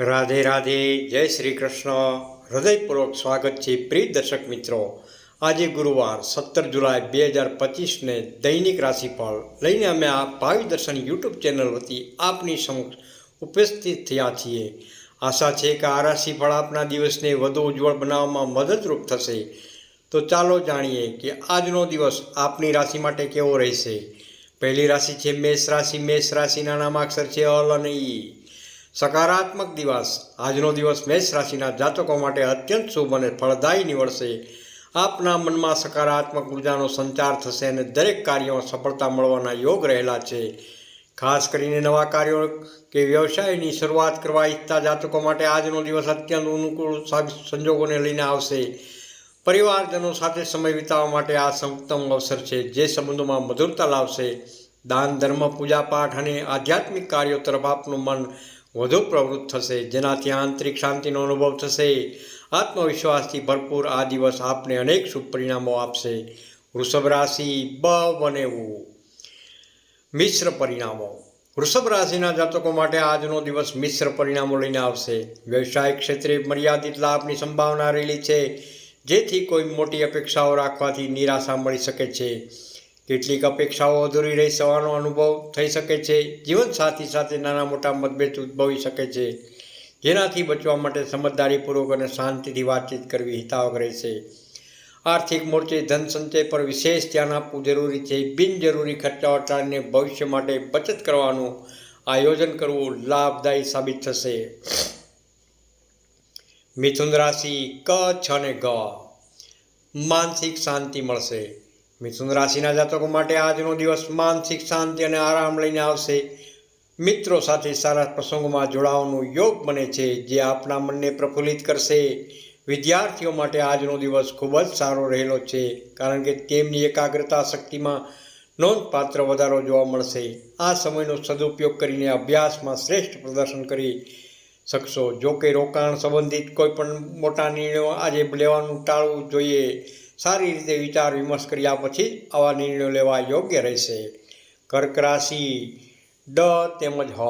રાધે રાધે, જય શ્રી કૃષ્ણ. હૃદયપૂર્વક સ્વાગત છે પ્રિય દર્શક મિત્રો. આજે ગુરુવાર સત્તર જુલાઈ બે હજાર પચીસને દૈનિક રાશિફળ લઈને અમે આ ભાવિ દર્શન યુટ્યુબ ચેનલ વતી આપની સમક્ષ ઉપસ્થિત થયા છીએ. આશા છે કે આ રાશિફળ આપના દિવસને વધુ ઉજ્જવળ બનાવવામાં મદદરૂપ થશે. તો ચાલો જાણીએ કે આજનો દિવસ આપની રાશિ માટે કેવો રહેશે? પહેલી રાશિ છે મેષ રાશિ. મેષ રાશિના નામાક્ષર છે અલ અને ઈ. સકારાત્મક દિવસ. આજનો દિવસ મેષ રાશિના જાતકો માટે અત્યંત શુભ અને ફળદાયી નીવડશે. આપના મનમાં સકારાત્મક ઉર્જાનો સંચાર થશે અને દરેક કાર્યમાં સફળતા મળવાના યોગ રહેલા છે. ખાસ કરીને નવા કાર્યો કે વ્યવસાયની શરૂઆત કરવા ઈચ્છતા જાતકો માટે આજનો દિવસ અત્યંત અનુકૂળ સંજોગોને લઈને આવશે. પરિવારજનો સાથે સમય વિતાવવા માટે આ ઉત્તમ અવસર છે, જે સંબંધોમાં મધુરતા લાવશે. દાન, ધર્મ, પૂજાપાઠ અને આધ્યાત્મિક કાર્યો તરફ આપનું મન વધુ પ્રવૃત્ત થશે, જેનાથી આંતરિક શાંતિનો અનુભવ થશે. આત્મવિશ્વાસથી ભરપૂર આ દિવસ આપને અનેક શુભ આપશે. વૃષભ રાશિ બ બનેવું મિશ્ર પરિણામો. વૃષભ રાશિના જાતકો માટે આજનો દિવસ મિશ્ર પરિણામો લઈને આવશે. વ્યવસાયિક ક્ષેત્રે મર્યાદિત લાભની સંભાવના રહેલી છે, જેથી કોઈ મોટી અપેક્ષાઓ રાખવાથી નિરાશા મળી શકે છે. કેટલીક અપેક્ષાઓ અધૂરી રહી જવાનો અનુભવ થઈ શકે છે. જીવનસાથી સાથે નાના મોટા મતભેદ ઉદ્ભવી શકે છે. જેનાથી બચવા માટે સમજદારીપૂર્વક અને શાંતિથી વાતચીત કરવી હિતાવક રહેશે. આર્થિક મોરચે ધન સંચય પર વિશેષ ધ્યાન આપવું જરૂરી છે. બિનજરૂરી ખર્ચાઓ ટાળીને ભવિષ્ય માટે બચત કરવાનું આયોજન કરવું લાભદાયી સાબિત થશે. મિથુન રાશિ કચ્છ અને ગ. માનસિક શાંતિ મળશે. મિથુન રાશિના જાતકો માટે આજનો દિવસ માનસિક શાંતિ અને આરામ લઈને આવશે. મિત્રો સાથે સારા પ્રસંગોમાં જોડાવાનું યોગ બને છે, જે આપણા મનને પ્રફુલ્લિત કરશે. વિદ્યાર્થીઓ માટે આજનો દિવસ ખૂબ જ સારો રહેલો છે, કારણ કે તેમની એકાગ્રતા શક્તિમાં નોંધપાત્ર વધારો જોવા મળશે. આ સમયનો સદુપયોગ કરીને અભ્યાસમાં શ્રેષ્ઠ પ્રદર્શન કરી શકશો. જો કે રોકાણ સંબંધિત કોઈ પણ મોટા નિર્ણયો આજે લેવાનું ટાળવું જોઈએ. સારી રીતે વિચાર વિમર્શ કર્યા પછી આવા નિર્ણયો લેવા યોગ્ય રહેશે. કર્ક રાશિ ડ તેમજ હ.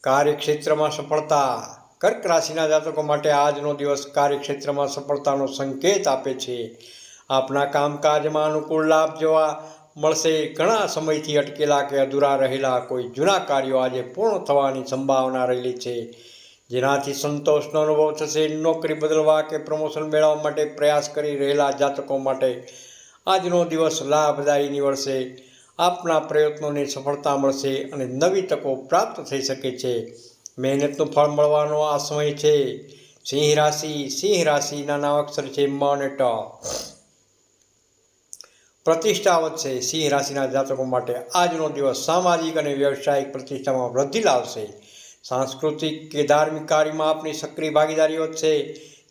કાર્યક્ષેત્રમાં સફળતા. કર્ક રાશિના જાતકો માટે આજનો દિવસ કાર્યક્ષેત્રમાં સફળતાનો સંકેત આપે છે. આપના કામકાજમાં અનુકૂળ લાભ જોવા મળશે. ઘણા સમયથી અટકેલા કે અધૂરા રહેલા કોઈ જૂના કાર્યો આજે પૂર્ણ થવાની સંભાવના રહેલી છે. જેનાથી સંતોષનો અનુભવ થશે. નોકરી બદલવા કે પ્રમોશન મેળવવા માટે પ્રયાસ કરી રહેલા જાતકો માટે આજનો દિવસ લાભદાયી નીવડશે આપના પ્રયત્નોને સફળતા મળશે અને નવી તકો પ્રાપ્ત થઈ શકે છે. મહેનતનું ફળ મળવાનો આ સમય છે. સિંહ રાશિ, સિંહ રાશિના નામ અક્ષર છે મ પ્રતિષ્ઠા વધશે. સિંહ રાશિના જાતકો માટે આજનો દિવસ સામાજિક અને વ્યવસાયિક પ્રતિષ્ઠામાં વૃદ્ધિ લાવશે. સાંસ્કૃતિક કે ધાર્મિક કાર્યમાં આપની સક્રિય ભાગીદારી વધશે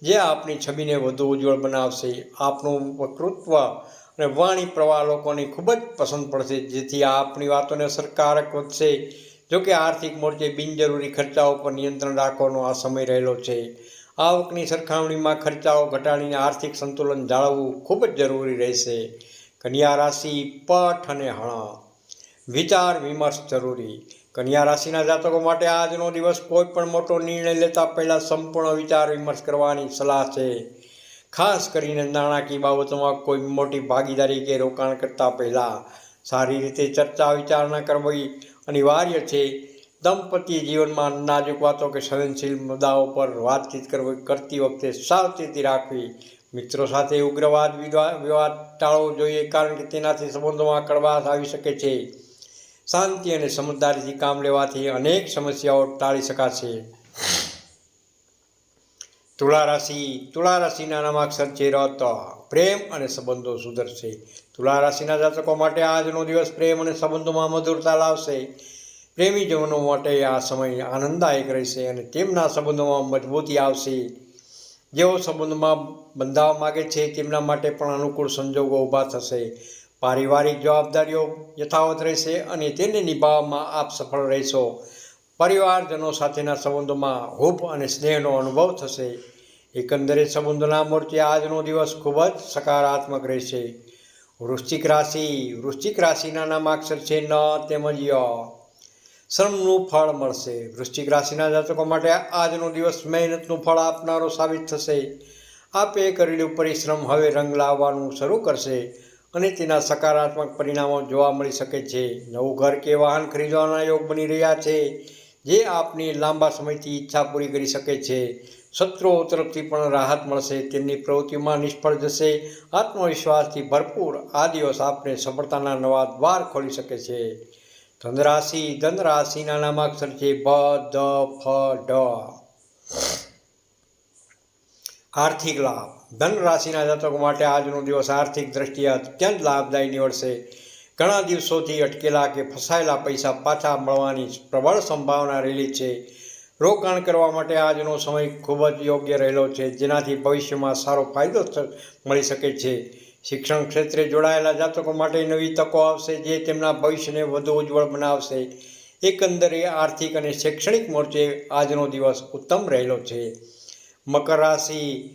જે આપની છબીને વધુ ઉજ્જવળ બનાવશે. આપનું વકૃત્વ અને વાણી પ્રવાહ લોકોને ખૂબ જ પસંદ પડશે, જેથી આ આપની વાતોને અસરકારક વધશે. જોકે આર્થિક મોરચે બિનજરૂરી ખર્ચાઓ પર નિયંત્રણ રાખવાનો આ સમય રહેલો છે. આવકની સરખામણીમાં ખર્ચાઓ ઘટાડીને આર્થિક સંતુલન જાળવવું ખૂબ જ જરૂરી રહેશે. કન્યા રાશિ, પઠ અને હણ. વિચાર વિમર્શ જરૂરી. કન્યા રાશિના જાતકો માટે આજનો દિવસ કોઈ પણ મોટો નિર્ણય લેતા પહેલાં સંપૂર્ણ વિચાર વિમર્શ કરવાની સલાહ છે. ખાસ કરીને નાણાકીય બાબતોમાં કોઈ મોટી ભાગીદારી કે રોકાણ કરતાં પહેલાં સારી રીતે ચર્ચા વિચારણા કરવી અનિવાર્ય છે. દંપતી જીવનમાં નાજુક વાતો કે સંવેદનશીલ મુદ્દાઓ પર વાતચીત કરવી કરતી વખતે સાવચેતી રાખવી, મિત્રો સાથે ઉગ્રવાદ વિવા- વિવાદ ટાળવો જોઈએ કારણ કે તેનાથી સંબંધોમાં કડવાશ આવી શકે છે. શાંતિ અને સમજદારીથી કામ લેવાથી અનેક સમસ્યાઓ ટાળી શકાશે. તુલા રાશિ તુલા રાશિના નામાક્ષર છે રત, પ્રેમ અને સંબંધો સુધરશે. તુલા રાશિના જાતકો માટે આજનો દિવસ પ્રેમ અને સંબંધોમાં મધુરતા લાવશે. પ્રેમીજનો માટે આ સમય આનંદદાયક રહેશે અને તેમના સંબંધોમાં મજબૂતી આવશે. જેઓ સંબંધમાં બંધાવવા માગે છે, તેમના માટે પણ અનુકૂળ સંજોગો ઊભા થશે. પારિવારિક જવાબદારીઓ યથાવત રહેશે અને તેને નિભાવવામાં આપ સફળ રહેશો. પરિવારજનો સાથેના સંબંધોમાં હૂફ અને સ્નેહનો અનુભવ થશે. એકંદરે સંબંધોના મૂર્તિ આજનો દિવસ ખૂબ જ સકારાત્મક રહેશે. વૃશ્ચિક રાશિ, વૃશ્ચિક રાશિના નામાક્ષર છે ન તેમજ ય. શ્રમનું ફળ મળશે. વૃશ્ચિક રાશિના જાતકો માટે આજનો દિવસ મહેનતનું ફળ આપનારો સાબિત થશે. આપે કરેલું પરિશ્રમ હવે રંગ લાવવાનું શરૂ કરશે. અને તેના સકારાત્મક પરિણામો જોવા મળી શકે છે. નવું ઘર કે વાહન ખરીદવાના યોગ બની રહ્યા છે, જે આપની લાંબા સમયથી ઈચ્છા પૂરી કરી શકે છે. શત્રુઓ તરફથી પણ રાહત મળશે, તેમની પ્રવૃત્તિમાં નિષ્ફળ જશે. આત્મવિશ્વાસથી ભરપૂર આ દિવસ આપને સફળતાના નવા દ્વાર ખોલી શકે છે. ધનરાશિ, ધનરાશિના નામાક્ષર છે ભ ધ, ફ ઢ આર્થિક લાભ. ધન રાશિના જાતકો માટે આજનો દિવસ આર્થિક દ્રષ્ટિએ અત્યંત લાભદાયી નીવડશે. ઘણા દિવસોથી અટકેલા કે ફસાયેલા પૈસા પાછા મળવાની પ્રબળ સંભાવના રહેલી છે. રોકાણ કરવા માટે આજનો સમય ખૂબ જ યોગ્ય રહેલો છે, જેનાથી ભવિષ્યમાં સારો ફાયદો મળી શકે છે. શિક્ષણ ક્ષેત્રે જોડાયેલા જાતકો માટે નવી તકો આવશે, જે તેમના ભવિષ્યને વધુ ઉજ્જવળ બનાવશે. એકંદરે આર્થિક અને શૈક્ષણિક મોરચે આજનો દિવસ ઉત્તમ રહેલો છે. મકર રાશિ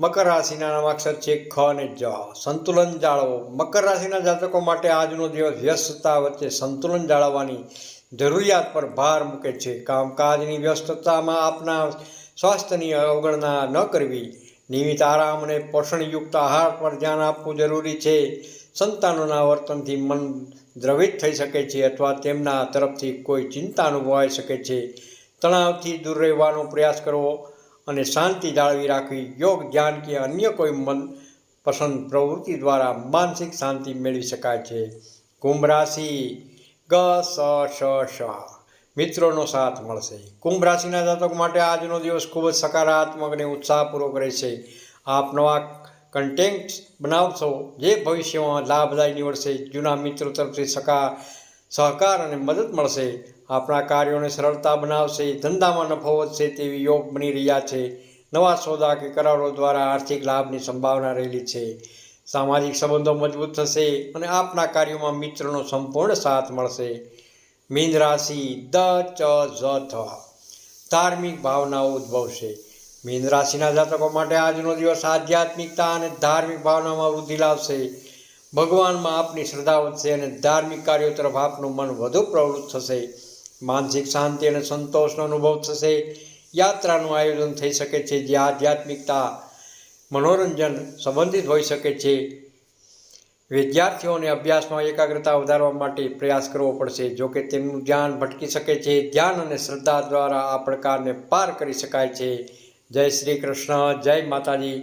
મકર રાશિના નામાક્ષર છે ખ અને જ સંતુલન જાળવો. મકર રાશિના જાતકો માટે આજનો દિવસ વ્યસ્તતા વચ્ચે સંતુલન જાળવવાની જરૂરિયાત પર ભાર મૂકે છે. કામકાજની વ્યસ્તતામાં આપના સ્વાસ્થ્યની અવગણના ન કરવી. નિયમિત આરામ અને પોષણયુક્ત આહાર પર ધ્યાન આપવું જરૂરી છે. સંતાનોના વર્તનથી મન દ્રવિત થઈ શકે છે અથવા તેમના તરફથી કોઈ ચિંતા અનુભવાઈ શકે છે. તણાવથી દૂર રહેવાનો પ્રયાસ કરવો. અને શાંતિ જાળવી રાખવી યોગ, ધ્યાન કે અન્ય કોઈ મન પસંદ પ્રવૃત્તિ દ્વારા માનસિક શાંતિ મેળવી શકાય છે. કુંભ રાશિ ગ, સ, શ શ મિત્રોનો સાથ મળશે. કુંભ રાશિના જાતક માટે આજનો દિવસ ખૂબ જ સકારાત્મક અને ઉત્સાહપૂર્વક રહેશે. આપ નવા કન્ટેન્ટ બનાવશો, જે ભવિષ્યમાં લાભદાયી નીવડશે. જૂના મિત્રો તરફથી સકા, સહકાર અને મદદ મળશે. આપણા કાર્યોને સરળતા બનાવશે, ધંધામાં નફો વધશે તેવી યોગ બની રહ્યા છે. નવા સોદા કે કરારો દ્વારા આર્થિક લાભની સંભાવના રહેલી છે. સામાજિક સંબંધો મજબૂત થશે અને આપના કાર્યોમાં મિત્રનો સંપૂર્ણ સાથ મળશે. મીન રાશિ દ, ચ, ઝ, થ. ધાર્મિક ભાવનાઓ ઉદ્ભવશે. મીન રાશિના જાતકો માટે આજનો દિવસ આધ્યાત્મિકતા અને ધાર્મિક ભાવનામાં વૃદ્ધિ લાવશે. ભગવાનમાં આપની શ્રદ્ધા વધશે અને ધાર્મિક કાર્યો તરફ આપનું મન વધુ પ્રવૃત્ત થશે. માનસિક શાંતિ અને સંતોષનો અનુભવ થશે. યાત્રાનું આયોજન થઈ શકે છે, જે આધ્યાત્મિકતા, મનોરંજન સંબંધિત હોઈ શકે છે. વિદ્યાર્થીઓને અભ્યાસમાં એકાગ્રતા વધારવા માટે પ્રયાસ કરવો પડશે, જો કે તેમનું ધ્યાન ભટકી શકે છે. ધ્યાન અને શ્રદ્ધા દ્વારા આ પડકારને પાર કરી શકાય છે. જય શ્રી કૃષ્ણ, જય માતાજી.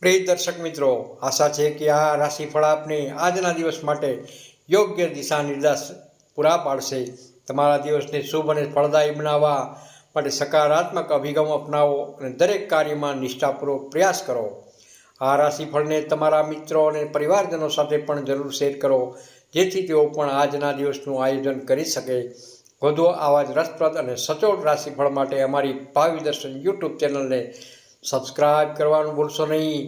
પ્રિય દર્શક મિત્રો, આશા છે કે આ રાશિફળ આપને આજના દિવસ માટે યોગ્ય દિશા નિર્દેશ પૂરા પાડશે. તમારા દિવસને શુભ અને ફળદાયી બનાવવા માટે સકારાત્મક અભિગમ અપનાવો અને દરેક કાર્યમાં નિષ્ઠાપૂર્વક પ્રયાસ કરો. આ રાશિફળને તમારા મિત્રો અને પરિવારજનો સાથે પણ જરૂર શેર કરો, જેથી તેઓ પણ આજના દિવસનું આયોજન કરી શકે. વધુ આવા જ રસપ્રદ અને સચોટ રાશિફળ માટે અમારી ભાવિ દર્શન યુટ્યુબ ચેનલને સબસ્ક્રાઇબ કરવાનું ભૂલશો નહીં.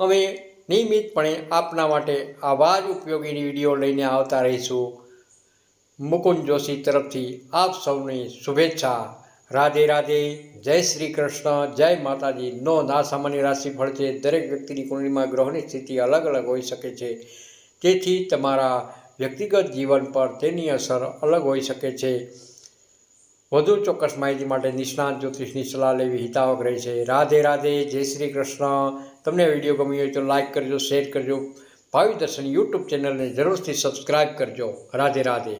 અમે નિયમિતપણે આપના માટે આવા જ ઉપયોગી વીડિયો લઈને આવતા રહીશું. મુકુંદ જોશી તરફથી આપ સૌની શુભેચ્છા. રાધે રાધે. જય શ્રી કૃષ્ણ. જય માતાજી. નો ના સામાન્ય રાશિફળ છે. દરેક વ્યક્તિની કુંડળીમાં ગ્રહોની સ્થિતિ અલગ અલગ હોઈ શકે છે. તેથી તમારા વ્યક્તિગત જીવન પર તેની અસર અલગ હોઈ શકે છે. વધુ ચોક્કસ માહિતી માટે નિષ્ણાત જ્યોતિષની સલાહ લેવી હિતાવક રહે છે. રાધે રાધે. જય શ્રી કૃષ્ણ. તમને વીડિયો ગમ્યો હોય તો લાઈક કરજો, શેર કરજો. ભાવિ દર્શન યુટ્યુબ ચેનલને જરૂરથી સબસ્ક્રાઈબ કરજો. રાધે રાધે.